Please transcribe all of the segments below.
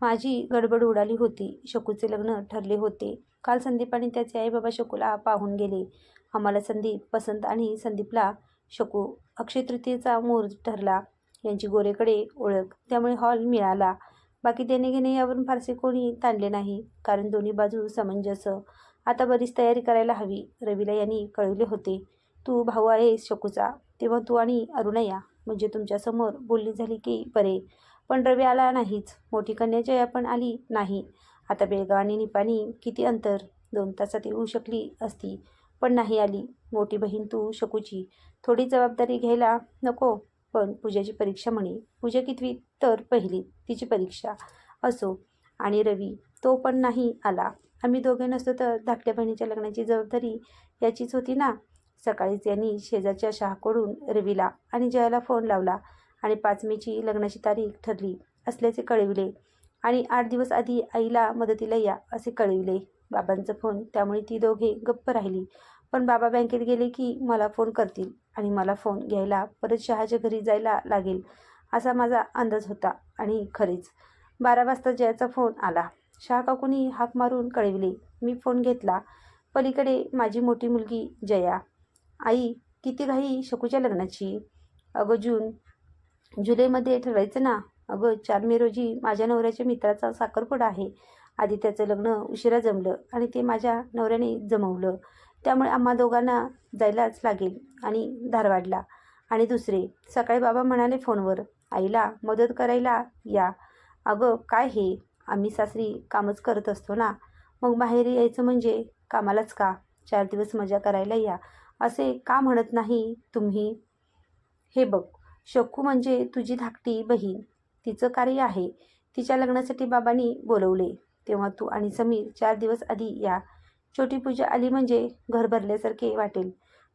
माझी गडबड उडाली होती. शकूचे लग्न ठरले होते. काल संदीप आणि त्याचे आईबाबा शकूला पाहून गेले. आम्हाला संदीप पसंत आणि संदीपला शकू अक्षय तृतीयेचा मुहूर्त ठरला. यांची गोरेकडे ओळख. त्यामुळे हॉल मिळाला. बाकी देणे घेणे यावरून फारसे कोणी ताणले नाही. कारण दोन्ही बाजू समंजस. आता बरीच तयारी करायला हवी. रवीला यांनी कळवले होते. तू भाऊ आहेस शकूचा. तेव्हा तू आणि अरुणया म्हणजे तुमच्यासमोर बोलली झाली की बरे. पण रवी आला नाहीच. मोठी कन्या जया पण आली नाही. आता बेळगाव आणि निपाणी किती अंतर? दोन तासात येऊ शकली असती पण नाही आली. मोठी बहीण तू शकूची. थोडी जबाबदारी घ्यायला नको. पण पूजाची परीक्षा म्हणे. पूजा कितवी? तर पहिली. तिची परीक्षा असो. आणि रवी तो पण नाही आला. आम्ही दोघे नसतो तर धाकट्या बहिणीच्या लग्नाची जबाबदारी याचीच होती ना? सकाळीच यांनी शेजारच्या शहाकडून रवीला आणि जयाला फोन लावला. आणि पाच मेची लग्नाची तारीख ठरली असल्याचे कळविले. आणि आठ दिवस आधी आईला मदतीला या असे कळविले. बाबांचा फोन त्यामुळे ती दोघे गप्प राहिली. पण बाबा बँकेत गेले की मला फोन करतील आणि मला फोन घ्यायला परत शहाच्या घरी जायला लागेल असा माझा अंदाज होता आणि खरेच. बारा वाजता जयाचा फोन आला. शहा काकूनी हाक मारून कळविले मी फोन घेतला. पलीकडे माझी मोठी मुलगी जया. आई किती घाई शकूच्या लग्नाची? अगं जून जुलैमध्ये ठरवायचं ना? अगं चार मे रोजी माझ्या नवऱ्याच्या मित्राचा साखरपुडा आहे. आधी त्याचं लग्न उशिरा जमलं आणि ते माझ्या नवऱ्याने जमवलं. त्यामुळे आम्हा दोघांना जायलाच लागेल आणि धारवाडला. आणि दुसरे सकाळी बाबा म्हणाले फोनवर आईला मदत करायला या. अगं काय हे? आम्ही सासरी कामच करत असतो ना? मग बाहेर यायचं म्हणजे कामालाच का? चार दिवस मजा करायला या. असे का म्हणत नाही तुम्ही? हे बघ शकू म्हणजे तुझी धाकटी बहीण. तिचं कार्य आहे. तिच्या लग्नासाठी बाबांनी बोलवले. तेव्हा तू आणि समीर चार दिवस आधी या. छोटी पूजा आली म्हणजे घर भरल्यासारखे वाटेल.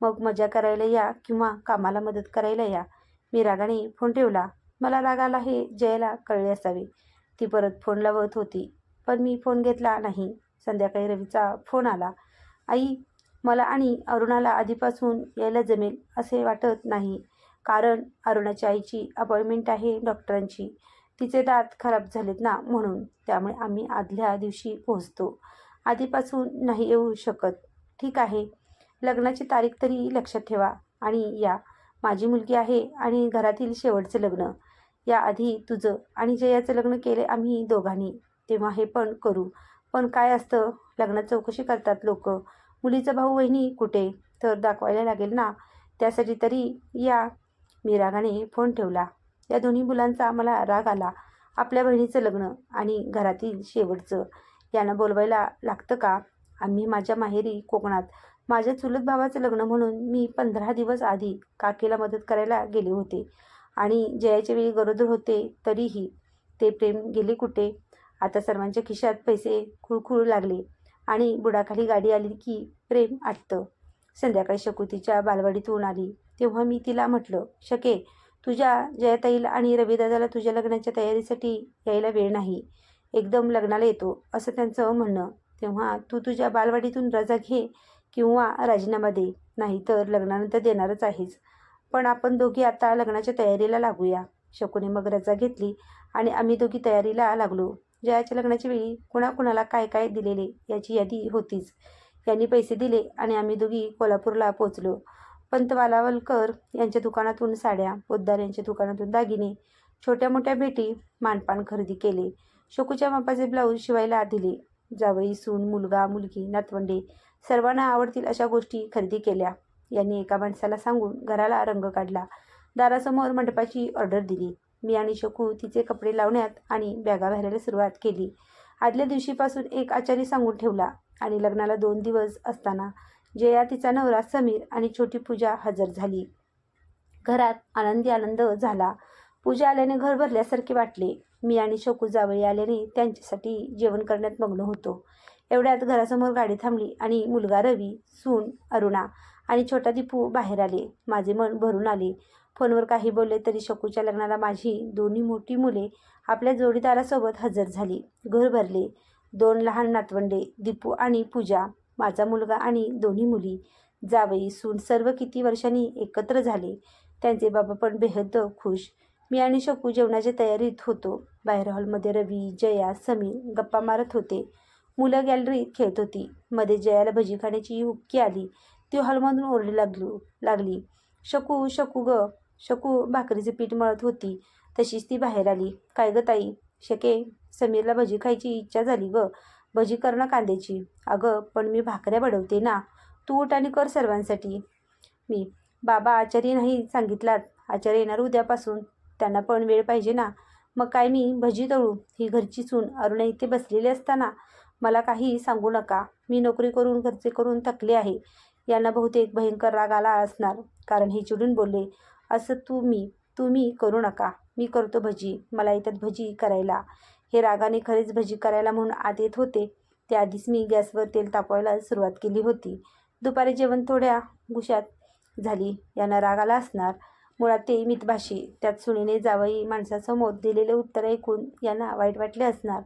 मग मजा करायला या किंवा कामाला मदत करायला या. मी रागाने फोन ठेवला. मला राग आला हे जयाला कळले असावे. ती परत फोन लावत होती. पण मी फोन घेतला नाही. संध्याकाळी रवीचा फोन आला. आई मला आणि अरुणाला आधीपासून यायला जमेल असे वाटत नाही. कारण अरुणाच्या आईची अपॉइंटमेंट आहे डॉक्टरांची. तिचे दात खराब झालेत ना म्हणून. त्यामुळे आम्ही आदल्या दिवशी पोहोचतो. आधीपासून नाही येऊ शकत. ठीक आहे. लग्नाची तारीख तरी लक्षात ठेवा. आणि या. माझी मुलगी आहे आणि घरातील शेवटचं लग्न. याआधी तुझं आणि जयाचं लग्न केले आम्ही दोघांनी. तेव्हा हे पण करू. पण काय असतं? लग्नात चौकशी करतात लोक. मुलीचा भाऊ वहिनी कुठे? तर दाखवायला लागेल ना. त्यासाठी तरी या. मी रागाने फोन ठेवला. या दोन्ही मुलांचा मला राग आला. आपल्या बहिणीचं लग्न आणि घरातील शेवटचं. यांना बोलवायला लागतं का? आम्ही माझ्या माहेरी कोकणात. माझ्या चुलत भावाचं लग्न म्हणून मी पंधरा दिवस आधी काकीला मदत करायला गेले होते. आणि जयाच्या वेळी गरोदर होते तरीही ते प्रेम गेले कुठे? आता सर्वांच्या खिशात पैसे खुळखुळू लागले आणि बुडाखाली गाडी आली की प्रेम आटतं. संध्याकाळी शकुतीच्या बालवाडीतून आली. तेव्हा मी तिला म्हटलं शके तुझ्या जयाताईला आणि रविदादाला तुझ्या लग्नाच्या तयारीसाठी यायला वेळ नाही. एकदम लग्नाला येतो असं त्यांचं म्हणणं. तेव्हा तू तुझ्या बालवाडीतून रजा घे किंवा राजीनामा दे नाहीतर लग्नानंतर देणारच आहेस. पण आपण दोघी आता लग्नाच्या तयारीला लागूया. शकुने मग रजा घेतली आणि आम्ही दोघी तयारीला लागलो. जयाच्या लग्नाच्या वेळी कुणाकुणाला काय काय दिलेले याची यादी होतीच. यांनी पैसे दिले आणि आम्ही दोघी कोल्हापूरला पोचलो पंत वालावलकर यांच्या दुकानातून साड्या पोद्दार यांच्या दुकानातून दागिने छोट्या मोठ्या भेटी मानपान खरेदी केले. शोकूच्या मापाचे ब्लाऊज शिवायला दिले. जावई सून मुलगा मुलगी नातवंडे सर्वांना आवडतील अशा गोष्टी खरेदी केल्या. यांनी एका माणसाला सांगून घराला रंग काढला. दारासमोर मंडपाची ऑर्डर दिली. मी आणि शकू तिचे कपडे लावण्यात आणि बॅगा भरायला सुरुवात केली. आदल्या दिवशीपासून एक आचारी सांगून ठेवला आणि लग्नाला दोन दिवस असताना जया तिचा नवरा समीर आणि छोटी पूजा हजर झाली. घरात आनंदी आनंद झाला. पूजा आल्याने घर भरल्यासारखे वाटले. मी आणि शोकू जावळी आल्याने त्यांच्यासाठी जेवण करण्यात मग्न होतो. एवढ्यात घरासमोर गाडी थांबली आणि मुलगा रवी सून अरुणा आणि छोटा दीपू बाहेर आले. माझे मन भरून आले. फोनवर काही बोलले तरी शकूच्या लग्नाला माझी दोन्ही मोठी मुले आपल्या जोडीदारासोबत हजर झाली. घर भरले. दोन लहान नातवंडे दीपू आणि पूजा. माझा मुलगा आणि दोन्ही मुली. जावई सून सर्व किती वर्षांनी एकत्र झाले. त्यांचे बाबा पण बेहद खुश. मी आणि शकू जेवणाच्या तयारीत होतो. बाहेर हॉलमध्ये रवी जया समीर गप्पा मारत होते. मुलं गॅलरीत खेळत होती. मध्ये जयाला भजी खाण्याची हुक्की आली. ती हॉलमधून ओरडू लागलो लागली. शकू शकू ग. शकू भाकरीचे पीठ मळत होती. तशीच ती बाहेर आली. काय ग ताई? शके समीरला भजी खायची इच्छा झाली ग. भजी कर ना कांद्याची. अगं पण मी भाकऱ्या बडवते ना. तू उठ आणि कर सर्वांसाठी. मी बाबा आचार्य नाही सांगितलात. आचार्य येणार उद्यापासून. त्यांना पण वेळ पाहिजे ना. मग काय मी भजी तळू? ही घरची सून अरुणा इथे बसलेली असताना मला काही सांगू नका. मी नोकरी करून घरचे करून थकले आहे. यांना बहुतेक भयंकर राग आला असणार. कारण हे चिडून बोलले असं तुम्ही तुम्ही करू नका. मी करतो भजी. मला येतात भजी करायला. हे रागाने खरेच भजी करायला म्हणून आत येत होते. त्याआधीच मी गॅसवर तेल तापवायला सुरुवात केली होती. दुपारी जेवण थोड्या गुशात झाली. यांना राग आला असणार. मुळात ते मितभाषी. त्यात सुनीने जावई माणसासमोर दिलेले उत्तर ऐकून यांना वाईट वाटले असणार.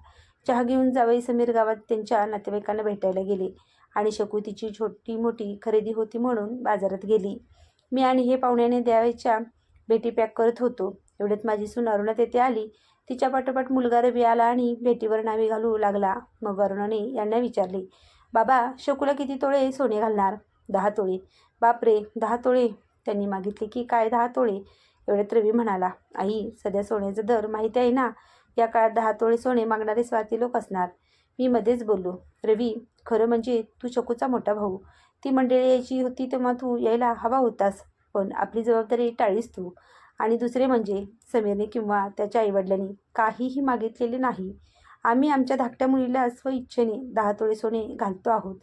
चहा घेऊन जावई समीर गावात त्यांच्या नातेवाईकांना भेटायला गेले आणि शकू तिची छोटी मोठी खरेदी होती म्हणून बाजारात गेली. मी आणि हे पाहुण्याने द्यावयाच्या भेटी पॅक करत होतो. एवढ्यात माझी सून अरुणा तेथे आली. तिच्या पाठोपाठ मुलगा रवी आला आणि भेटीवर नावे घालू लागला. मग अरुणाने यांना विचारले बाबा शकूला किती तोळे सोने घालणार? दहा तोळे. बापरे दहा तोळे. त्यांनी मागितले की काय दहा तोळे? एवढ्यात रवी म्हणाला आई सध्या सोन्याचा दर माहिती आहे ना या काळात दहा तोळे सोने मागणारे स्वार्थी लोक असणार. मी मध्येच बोललो. रवी खरं म्हणजे तू शकूचा मोठा भाऊ. ती मंडळी यायची होती तेव्हा तू यायला हवा होतास पण आपली जबाबदारी टाळीस तू. आणि दुसरे म्हणजे समीरने किंवा त्याच्या आईवडिलांनी काहीही मागितलेले नाही. आम्ही आमच्या धाकट्या मुलीला स्वइच्छेने दहा तोळे सोने घालतो आहोत.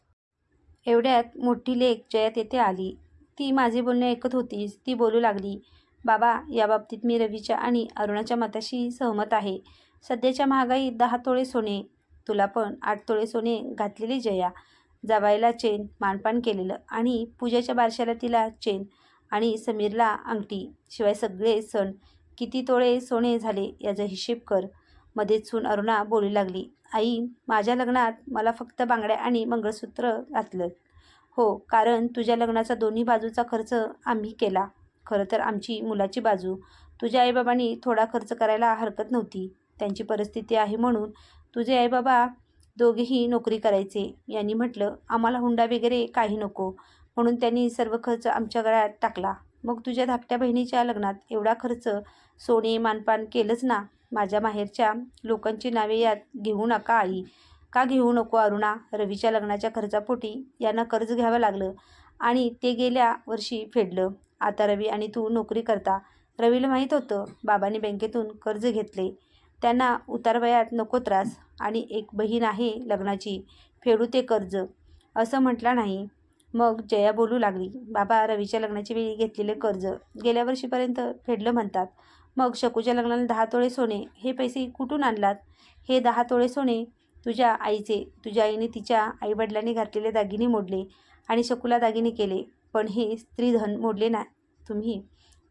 एवढ्यात मोठी लेख जया तेथे आली. ती माझे बोलणे ऐकत होतीच. ती बोलू लागली बाबा याबाबतीत मी रवीच्या आणि अरुणाच्या मताशी सहमत आहे. सध्याच्या महागाईत दहा तोळे सोने तुला पण आठ तोळे सोने घातलेली जया. जावायला चेन मानपान केलेलं आणि पूजाच्या बारशाला तिला चेन आणि समीरला अंगठी शिवाय सगळे सण किती तोळे सोने झाले याचा हिशेब कर. मध्येच सून अरुणा बोलू लागली आई माझ्या लग्नात मला फक्त बांगड्या आणि मंगळसूत्र घातलं. हो कारण तुझ्या लग्नाचा दोन्ही बाजूचा खर्च आम्ही केला. खरं तर आमची मुलाची बाजू. तुझ्या आईबाबांनी थोडा खर्च करायला हरकत नव्हती. त्यांची परिस्थिती आहे म्हणून तुझे आईबाबा दोघेही नोकरी करायचे. यांनी म्हटलं आम्हाला हुंडा वगैरे काही नको. म्हणून त्यांनी सर्व खर्च आमच्या गळ्यात टाकला. मग तुझ्या धाकट्या बहिणीच्या लग्नात एवढा खर्च सोने मानपान केलंच ना? माझ्या माहेरच्या लोकांची नावे यात घेऊ नका आई. का घेऊ नको अरुणा? रवीच्या लग्नाच्या खर्चापोटी यांना कर्ज घ्यावं लागलं आणि ते गेल्या वर्षी फेडलं. आता रवी आणि तू नोकरी करता. रवीला माहीत होतं बाबांनी बँकेतून कर्ज घेतले. त्यांना उतारवयात नको त्रास आणि एक बहीण आहे लग्नाची. फेडू ते कर्ज. असं म्हटलं नाही. मग जया बोलू लागली बाबा रवीच्या लग्नाच्या वेळी घेतलेले कर्ज गेल्या वर्षीपर्यंत फेडलं म्हणतात. मग शकूच्या लग्नाला दहा तोळे सोने हे पैसे कुठून आणलात? हे दहा तोळे सोने तुझ्या आईचे तुझ्या आईने तिच्या आईवडिलांनी घातलेले दागिने मोडले आणि शकूला दागिने केले पण हे स्त्रीधन मोडले ना तुम्ही.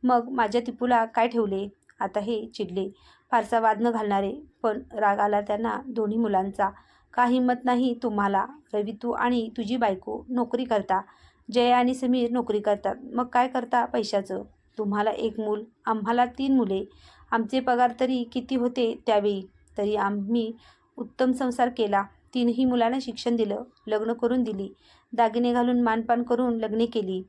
मग माझ्या टिपूला काय ठेवले? आता हे चिडले. फारसा वाद न घालणारे पण राग आला त्यांना दोन्ही मुलांचा. का हिंमत नाही तुम्हाला. रवी तू आणि तुझी बायको नोकरी करता. जया आणि समीर नोकरी करतात. मग काय करता पैशाचं? तुम्हाला एक मूल आम्हाला तीन मुले. आमचे पगार तरी किती होते त्यावेळी? तरी आम्ही उत्तम संसार केला. तीनही मुलांना शिक्षण दिलं लग्न करून दिली. दागिने घालून मानपान करून लग्ने केली.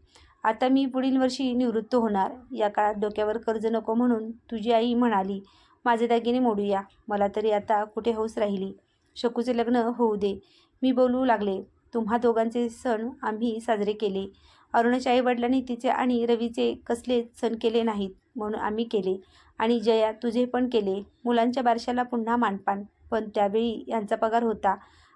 आता मी पुढील वर्षी निवृत्त होणार. या काळात डोक्यावर कर्ज नको म्हणून तुझी आई म्हणाली माझे दागिने मोडूया. मला तरी आता कुठे हौस राहिली? शकूचे लग्न होऊ दे. मी बोलू लागले. तुम्हा दोघांचे सण आम्ही साजरे केले. अरुणाच्या आईवडिलांनी तिचे आणि रवीचे कसले सण केले नाहीत म्हणून आम्ही केले. आणि जया तुझे पण केले. मुलांच्या बारशाला पुन्हा मानपान. पण त्यावेळी यांचा पगार होता.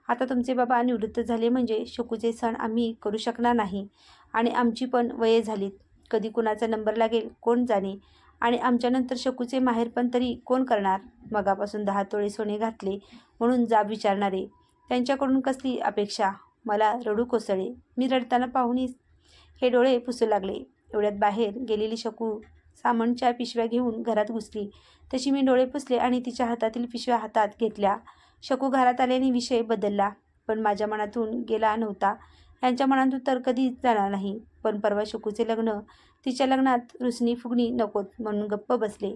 आता तुमचे बाबा निवृत्त झाले म्हणजे शकूचे सण आम्ही करू शकणार नाही. आणि आमची पण वये झालीत. कधी कुणाचा नंबर लागेल कोण जाणे? आणि आमच्यानंतर शकूचे माहेर पण तरी कोण करणार? मगापासून दहा तोळे सोने घातले म्हणून जाब विचारणारे. त्यांच्याकडून कसली अपेक्षा? मला रडू कोसळे मी रडताना पाहुणीच हे डोळे पुसू लागले. एवढ्यात बाहेर गेलेली शकू सामनच्या पिशव्या घेऊन घरात घुसली. तशी मी डोळे पुसले आणि तिच्या हातातील पिशव्या हातात घेतल्या. शकू घरात आल्याने विषय बदलला. पण माझ्या मनातून गेला नव्हता. यांच्या मनातून तर कधीच जाणार नाही. पण परवा शकूचे लग्न तिच्या लग्नात रुसणी फुगणी नकोत म्हणून गप्प बसले.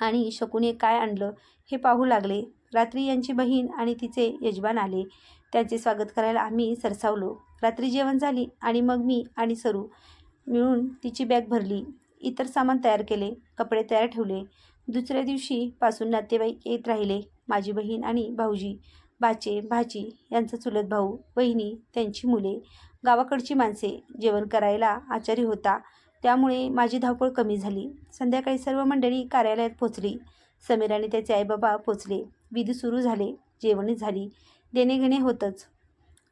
आणि शकुने काय आणलं हे पाहू लागले. रात्री यांची बहीण आणि तिचे यजमान आले. त्यांचे स्वागत करायला आम्ही सरसावलो. रात्री जेवण झाली आणि मग मी आणि सरू मिळून तिची बॅग भरली. इतर सामान तयार केले कपडे तयार ठेवले. दुसऱ्या दिवशी पासून नातेवाईक येत राहिले. माझी बहीण आणि भाऊजी बाचे भाची यांचा चुलत भाऊ बहिणी त्यांची मुले गावाकडची माणसे. जेवण करायला आचारी होता. त्यामुळे माझी धावपळ कमी झाली. संध्याकाळी सर्व मंडळी कार्यालयात पोचली समीर आणि त्याचे आईबाबा पोचले विधी सुरू झाले. जेवणी झाली. देणेघेणे होतंच.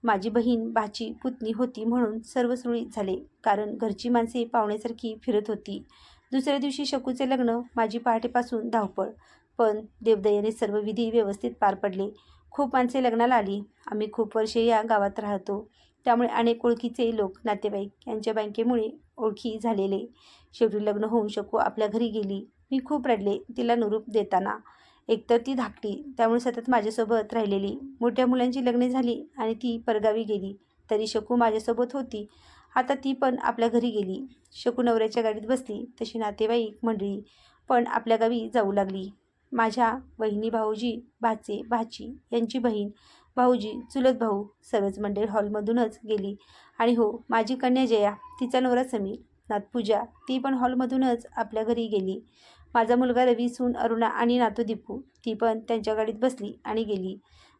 माझी बहीण भाची पुतणी होती म्हणून सर्व सुरळीत झाले. कारण घरची माणसे पाहुण्यासारखी फिरत होती. दुसऱ्या दिवशी शकूचे लग्न माझी पहाटेपासून धावपळ. पण देवदयेने सर्व विधी व्यवस्थित पार पडले. खूप माणसे लग्नाला आली. आम्ही खूप वर्षे या गावात राहतो. त्यामुळे अनेक ओळखीचे लोक नातेवाईक यांच्या बँकेमुळे ओळखी झालेले. शेवटी लग्न होऊन शकू आपल्या घरी गेली. मी खूप रडले तिला निरूप देताना. एकतर ती धाकटी त्यामुळे सतत माझ्यासोबत राहिलेली. मोठ्या मुलांची लग्ने झाली आणि ती परगावी गेली. तरी शकू माझ्यासोबत होती. आता ती पण आपल्या घरी गेली. शकू नवऱ्याच्या गाडीत बसली तशी नातेवाईक मंडळी पण आपल्या गावी जाऊ लागली. माझ्या वहिनी भाऊजी भाचे भाची यांची बहीण भाऊजी चुलत भाऊ सर्वच मंडळी हॉलमधूनच गेली. आणि हो माझी कन्या जया तिचा नवरा समीर नाथपूजा ती पण हॉलमधूनच आपल्या घरी गेली. माझा मुलगा रवी सून अरुणा आणि नातू दीपू ती पण त्यांच्या गाडीत बसली आणि गेली.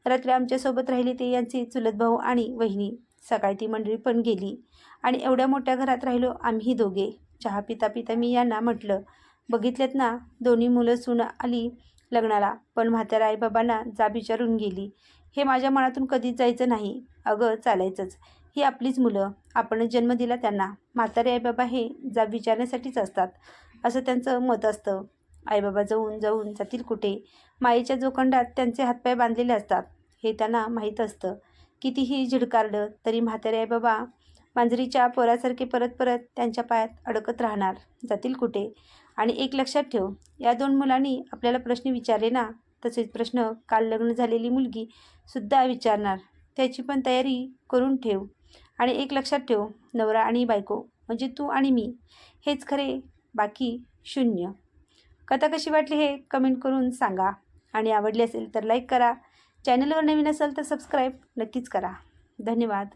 रात्री आमच्यासोबत राहिले ते यांचे चुलत भाऊ आणि वहिनी. सकाळी ती मंडळी पण गेली. आणि एवढ्या मोठ्या घरात राहिलो आम्ही दोघे. चहा पिता पिता मी यांना म्हटलं बघितल्यात ना दोन्ही मुलं सून आली लग्नाला. पण म्हाताऱ्या आईबाबांना जा विचारून गेली. हे माझ्या मनातून कधीच जायचं नाही. अगं चालायचंच. ही आपलीच मुलं. आपणच जन्म दिला त्यांना. म्हातारे आईबाबा हे जा विचारण्यासाठीच असतात. असं त्यांचं मत असतं. आईबाबा जाऊन जाऊन जातील कुठे? माईच्या जोखंडात त्यांचे हातपाय बांधलेले असतात. हे त्यांना माहीत असतं. कितीही झिडकारलं तरी म्हातारे आईबाबा मांजरीच्या पोरासारखे परत परत त्यांच्या पायात अडकत राहणार. जातील कुठे? आणि एक लक्षात ठेव या दोन मुलांनी आपल्याला प्रश्न विचारले ना तसेच प्रश्न काल लग्न झालेली मुलगी सुद्धा विचारणार. त्याची पण तयारी करून ठेव आणि एक लक्षात ठेव नवरा आणि बायको म्हणजे तू आणि मी हेच खरे बाकी शून्य. कथा कशी वाटली हे कमेंट करून सांगा आणि आवडली असेल तर लाईक करा. चॅनलवर नवीन असेल तर सबस्क्राईब नक्कीच करा. धन्यवाद.